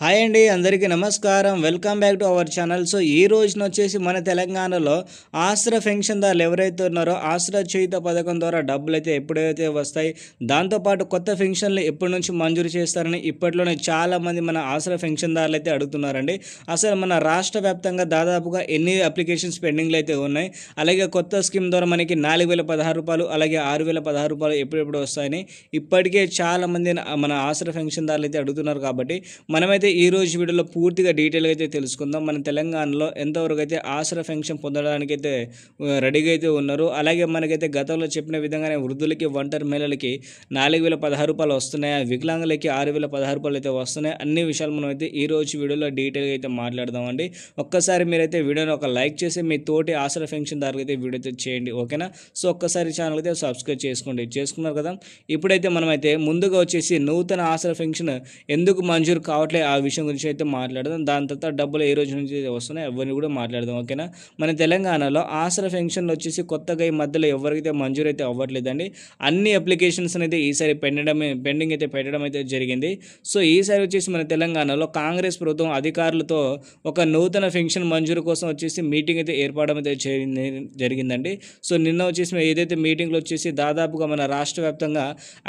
Hi అండి అందరికీ నమస్కారం. Welcome back to our channel. So ఈ రోజున వచ్చేసి మన తెలంగాణలో ఆశ్ర పెన్షన్దారులు ఎవరైతే ఉన్నారో ఆశ్ర చేయుత పథకం ద్వారా డబ్బులు అయితే ఎప్పుడైతే వస్తాయి దాంతోపాటు కొత్త పెన్షన్లు ఎప్పటి నుంచి మంజూరు చేస్తారని ఇప్పట్లోనే చాలామంది మన ఆశ్ర పెన్షన్దారులు అయితే అడుగుతున్నారండి. అసలు మన రాష్ట్ర వ్యాప్తంగా దాదాపుగా ఎన్ని అప్లికేషన్స్ పెండింగ్లు అయితే ఉన్నాయి అలాగే కొత్త స్కీమ్ ద్వారా మనకి నాలుగు వేల పదహారు రూపాయలు అలాగే ఆరు వేల పదహారు రూపాయలు ఎప్పుడెప్పుడు వస్తాయని ఇప్పటికే చాలామంది మన ఆశ్ర పెన్షన్దారులు అయితే అడుగుతున్నారు కాబట్టి మనమైతే అయితే ఈ రోజు వీడియోలో పూర్తిగా డీటెయిల్గా అయితే తెలుసుకుందాం. మన తెలంగాణలో ఎంతవరకు అయితే ఆసరా పెన్షన్ పొందడానికి అయితే రెడీగా అయితే ఉన్నారు. అలాగే మనకైతే గతంలో చెప్పిన విధంగానే వృద్ధులకి ఒంటరి మహిళలకి నాలుగు వేల పదహారు రూపాయలు వస్తున్నాయి. వికలాంగులకి ఆరు వేల పదహారు రూపాయలు అయితే వస్తున్నాయి. అన్ని విషయాలు మనం అయితే ఈ రోజు వీడియోలో డీటెయిల్గా అయితే మాట్లాడదామండి. ఒక్కసారి మీరైతే వీడియోని ఒక లైక్ చేసి మీ తోటి ఆసరా పెన్షన్ దారికైతే అయితే వీడియో అయితే చేయండి. ఓకేనా? సో ఒక్కసారి ఛానల్ అయితే సబ్స్క్రైబ్ చేసుకోండి. చేసుకున్నారు కదా? ఇప్పుడైతే మనమైతే ముందుగా వచ్చేసి నూతన ఆసరా పెన్షన్ ఎందుకు మంజూరు కావట్లేదు? ఆ విషయం గురించి అయితే మాట్లాడదాం. దాని తర్వాత డబ్బులు ఏ రోజు నుంచి అయితే వస్తున్నాయి ఎవరిని కూడా మాట్లాడదాం ఓకేనా? మన తెలంగాణలో ఆసరా పెన్షన్లు వచ్చేసి కొత్తగా ఈ మధ్యలో ఎవరికైతే మంజూరు అయితే అవ్వట్లేదండి అన్ని అప్లికేషన్స్ అయితే ఈసారి పెండడమే పెండింగ్ అయితే పెట్టడం అయితే జరిగింది. సో ఈసారి వచ్చేసి మన తెలంగాణలో కాంగ్రెస్ ప్రభుత్వం అధికారులతో ఒక నూతన పెన్షన్ మంజూరు కోసం వచ్చేసి మీటింగ్ అయితే ఏర్పడడం అయితే జరిగిందండి. సో నిన్న వచ్చేసి ఏదైతే మీటింగ్లో వచ్చేసి దాదాపుగా మన రాష్ట్ర వ్యాప్తంగా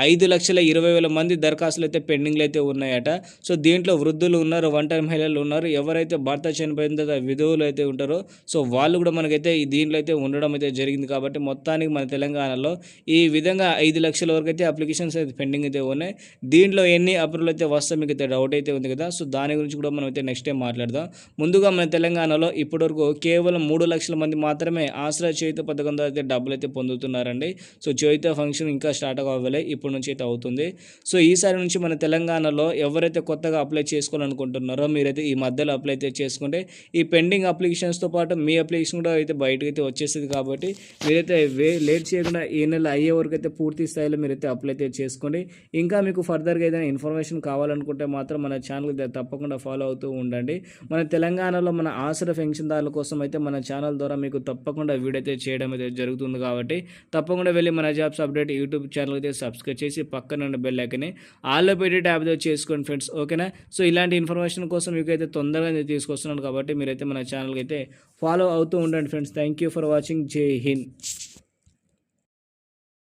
ఐదు లక్షల ఇరవై వేల మంది దరఖాస్తులు అయితే పెండింగ్లు అయితే ఉన్నాయట. సో దీంట్లో వృద్ధులు ఉన్నారు ఒంటరి మహిళలు ఉన్నారు. ఎవరైతే భర్త చనిపోయిన తర్వాత విధువులు అయితే ఉంటారో సో వాళ్ళు కూడా మనకైతే ఈ దీంట్లో అయితే ఉండడం అయితే జరిగింది కాబట్టి మొత్తానికి మన తెలంగాణలో ఈ విధంగా ఐదు లక్షల వరకు అయితే అప్లికేషన్స్ అయితే పెండింగ్ అయితే ఉన్నాయి. దీంట్లో ఎన్ని అప్రూవల్ అయితే వస్తే మీకు అయితే డౌట్ అయితే ఉంది కదా. సో దాని గురించి కూడా మనం అయితే నెక్స్ట్ టైం మాట్లాడదాం. ముందుగా మన తెలంగాణలో ఇప్పటివరకు కేవలం మూడు లక్షల మంది మాత్రమే ఆశ్రయ చేయుత పథకం ద్వారా అయితే డబ్బులు అయితే పొందుతున్నారండి. సో చేయుత ఫంక్షన్ ఇంకా స్టార్ట్ అవ్వాలి ఇప్పటి నుంచి అయితే అవుతుంది. సో ఈసారి నుంచి మన తెలంగాణలో ఎవరైతే కొత్తగా అప్లై చేసి చేసుకోవాలనుకుంటున్నారో మీరైతే ఈ మధ్యలో అప్లై అయితే చేసుకుంటే ఈ పెండింగ్ అప్లికేషన్స్తో పాటు మీ అప్లికేషన్ కూడా అయితే బయటకు అయితే వచ్చేస్తుంది కాబట్టి మీరైతే వే లేట్ చేయకుండా ఈ నెల అయ్యే వరకు అయితే పూర్తి స్థాయిలో మీరైతే అప్లై అయితే చేసుకోండి. ఇంకా మీకు ఫర్దర్గా ఏదైనా ఇన్ఫర్మేషన్ కావాలనుకుంటే మాత్రం మన ఛానల్ తప్పకుండా ఫాలో అవుతూ ఉండండి. మన తెలంగాణలో మన ఆసర పెన్షన్దారుల కోసం అయితే మన ఛానల్ ద్వారా మీకు తప్పకుండా వీడియో అయితే చేయడం అయితే జరుగుతుంది కాబట్టి తప్పకుండా వెళ్ళి మన జాబ్స్ అప్డేట్ యూట్యూబ్ ఛానల్ అయితే సబ్స్క్రైబ్ చేసి పక్కన ఉన్న బెల్ ఐకని ఆల్లో పెట్టి ట్యాబ్ చేసుకోండి ఫ్రెండ్స్ ఓకేనా సో ఇలాంటి ఇన్ఫర్మేషన్ కోసం మీకు అయితే తొందరగా తీసుకొస్తున్నాను కాబట్టి మీరైతే మన ఛానల్కి అయితే ఫాలో అవుతూ ఉండండి friends thank you for watching Jai Hind